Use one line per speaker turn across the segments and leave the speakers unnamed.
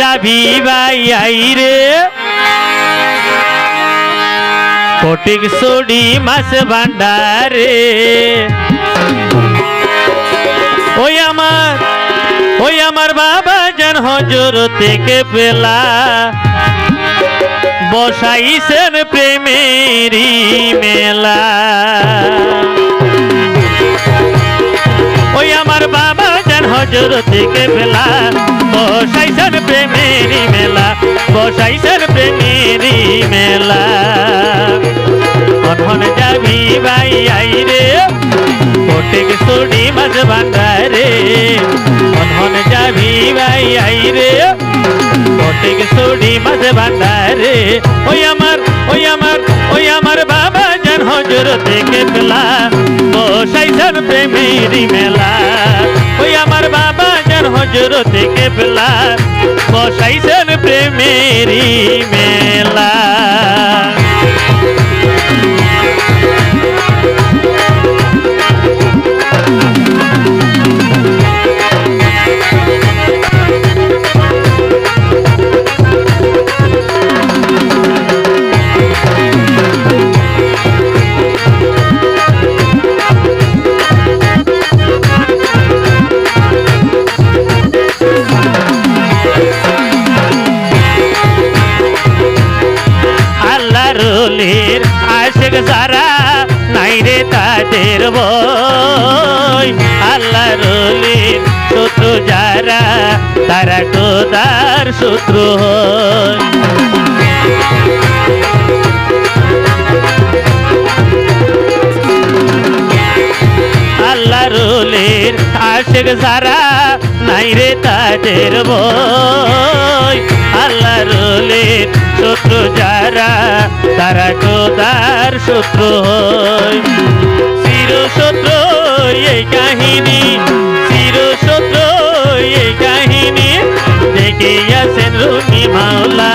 যাবি ভাই রে। কোটিক সুডি মাছ ভান্ডারে। ওই আমার ওই আমার বাবা যেন হজর থেকে পেলা বসাইছেন প্রেমেরি মেলা। ওই আমার বাবা যেন হজর থেকে পেলা বসাইছেন প্রেমেরি মেলা, বসাইছেন প্রেমেরি মেলা। কখন যাবি ভাই আই রে কোটেক সুড়ি মাছ ভান্ডারে কখন যাবি ভাই আই রে কোটেক সুড়ি মাছ ভান্ডারে ওই আমার ওই আমার ওই আমার বাবা যেন হজর থেকে পেলা বসাইছেন প্রেমেরি মেলা। ওই আমার বাবা যেন হজরতে কেবলা বসাইছেন প্রেমেরি মেলা। রুলির আশেক সারা নাই রে তাদের বই। আল্লাহ রুলির শত্রু যারা, তারা কোদার শত্রু আল্লাহ রুলির আশেক সারা নাই রে তাদের বই। আল্লাহ রুলির শত্রু যারা, তারা কোদার শত্রু হয়। চির শত্রু এই কাহিনী, চির শত্রু এই কাহিনী। দেখে আছেন রুনি মাওলা,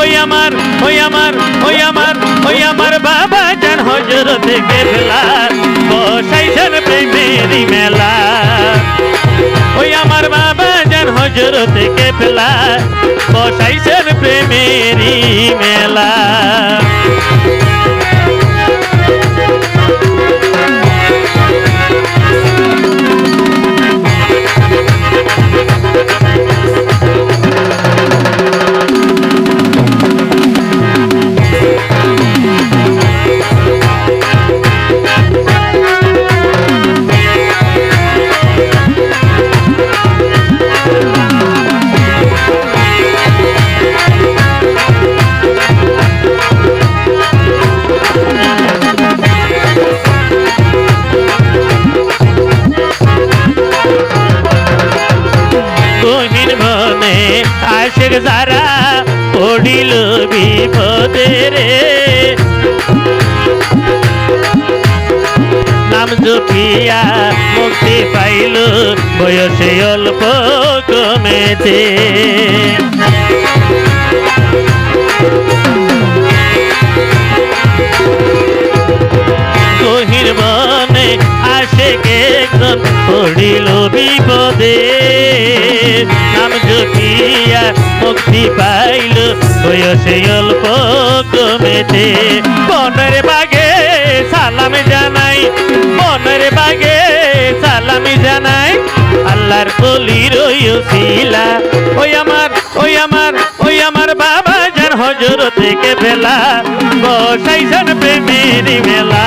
ওই আমার ওই আমার ওই আমার ওই আমার বাবা জান হজর থেকে ফেলা বসাইছেন প্রেমেরি মেলা। জান হজর থেকে ফেলা বসাইছেন প্রেমেরই মেলা। আশেক যারা পড়িল বিপদে রে। নাম জপিয়া মুক্তি পাইল বয়সে অল্প কমেতে। পড়িল বিপদে। নাম জপিয়া মুক্তি পাইল, বয়সে অল্প কমেতে বনের বাগে সালাম জানাই বনের বাগে সালাম জানাই। আল্লাহর কলির শিলা ওই আমার ওই আমার ওই আমার বাবা যার হজর থেকে ফেলা বসাইছেন প্রেমেরি মেলা।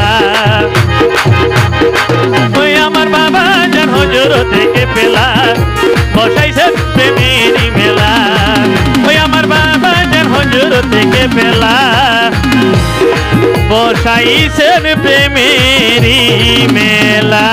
থেকে বেলা। বসাইছেন প্রেমেরি মেলা।